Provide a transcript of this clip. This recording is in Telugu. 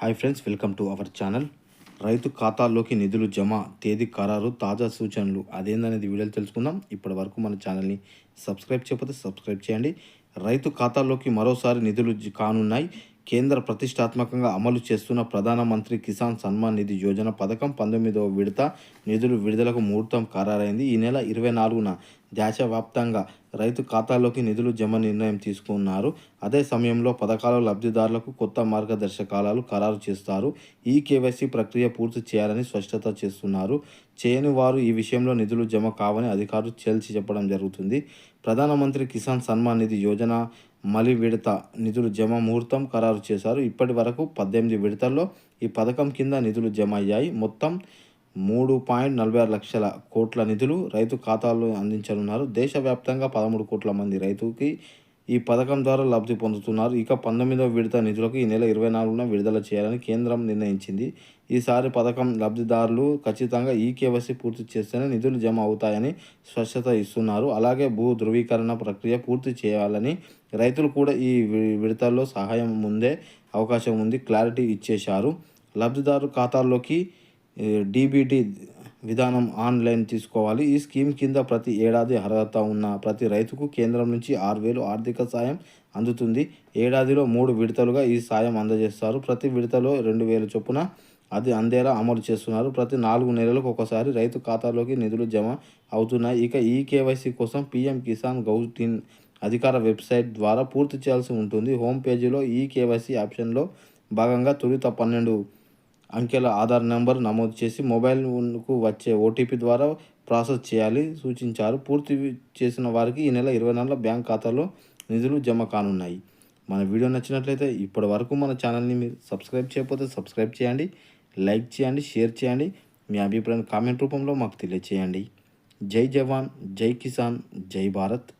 Hi friends welcome to our channel. రైతు ఖాతాల్లోకి నిధులు జమ తేదీ ఖరారు తాజా సూచనలు అదేందనేది వీడియోలు తెలుసుకుందాం. ఇప్పటి వరకు మన ఛానల్ని సబ్స్క్రైబ్ చేయకపోతే సబ్స్క్రైబ్ చేయండి. రైతు ఖాతాల్లోకి మరోసారి నిధులు కానున్నాయి. కేంద్ర ప్రతిష్టాత్మకంగా అమలు చేస్తున్న ప్రధానమంత్రి కిసాన్ సన్మాన్ నిధి యోజన పథకం పంతొమ్మిదవ విడత నిధులు విడుదలకు ముహూర్తం ఖరారైంది. ఈ నెల ఇరవై నాలుగున దేశవ్యాప్తంగా రైతు ఖాతాల్లోకి నిధులు జమ నిర్ణయం తీసుకున్నారు. అదే సమయంలో పథకాల లబ్ధిదారులకు కొత్త మార్గదర్శకాలు ఖరారు చేస్తారు. ఈ కేవైసీ ప్రక్రియ పూర్తి చేయాలని స్పష్టత చేస్తున్నారు. చేయని వారు ఈ విషయంలో నిధులు జమ కావని అధికారులు తేల్చి చెప్పడం జరుగుతుంది. ప్రధానమంత్రి కిసాన్ సన్మాన్ నిధి యోజన మలి విడత నిధులు జమ ముహూర్తం ఖరారు చేశారు. ఇప్పటి వరకు పద్దెనిమిది విడతల్లో ఈ పథకం కింద నిధులు జమ అయ్యాయి. మొత్తం మూడు పాయింట్ నలభై ఆరు లక్షల కోట్ల నిధులు రైతు ఖాతాల్లో అందించనున్నారు. దేశవ్యాప్తంగా పదమూడు కోట్ల మంది రైతుకి ఈ పథకం ద్వారా లబ్ధి పొందుతున్నారు. ఇక పంతొమ్మిదవ విడత నిధులకు ఈ నెల ఇరవై నాలుగున విడుదల చేయాలని కేంద్రం నిర్ణయించింది. ఈసారి పథకం లబ్ధిదారులు ఖచ్చితంగా ఈ కేవైసీ పూర్తి చేస్తేనే నిధులు జమ అవుతాయని స్పష్టత ఇస్తున్నారు. అలాగే భూ ధృవీకరణ ప్రక్రియ పూర్తి చేయాలని రైతులు కూడా ఈ విడతల్లో సహాయం ముందే అవకాశం ఉంది క్లారిటీ ఇచ్చేశారు. లబ్ధిదారు ఖాతాల్లోకి డీబీటీ విధానం ఆన్లైన్ తీసుకోవాలి. ఈ స్కీమ్ కింద ప్రతి ఏడాది అర్హత ఉన్న ప్రతి రైతుకు కేంద్రం నుంచి ఆరు వేలు ఆర్థిక సాయం అందుతుంది. ఏడాదిలో మూడు విడతలుగా ఈ సాయం అందజేస్తారు. ప్రతి విడతలో రెండు వేలు చొప్పున అది అందేలా అమలు చేస్తున్నారు. ప్రతి నాలుగు నెలలకు ఒకసారి రైతు ఖాతాలోకి నిధులు జమ అవుతున్నాయి. ఇక ఈ కేవైసీ కోసం పీఎం కిసాన్ గౌటిన్ అధికార వెబ్సైట్ ద్వారా పూర్తి చేయాల్సి ఉంటుంది. హోమ్ పేజీలో ఈ కేవైసీ ఆప్షన్లో భాగంగా తొలుత పన్నెండు అంకెల ఆధార్ నెంబర్ నమోదు చేసి మొబైల్కు వచ్చే ఓటీపీ ద్వారా ప్రాసెస్ చేయాలి సూచించారు. పూర్తి చేసిన వారికి ఈ నెల ఇరవై నాలుగులో బ్యాంక్ ఖాతాలో నిధులు జమ కానున్నాయి. మన వీడియో నచ్చినట్లయితే ఇప్పటి వరకు మన ఛానల్ని మీరు సబ్స్క్రైబ్ చేయకపోతే సబ్స్క్రైబ్ చేయండి లైక్ చేయండి షేర్ చేయండి. మీ అభిప్రాయం కామెంట్ రూపంలో మాకు తెలియచేయండి. జై జవాన్ జై కిసాన్ జై భారత్.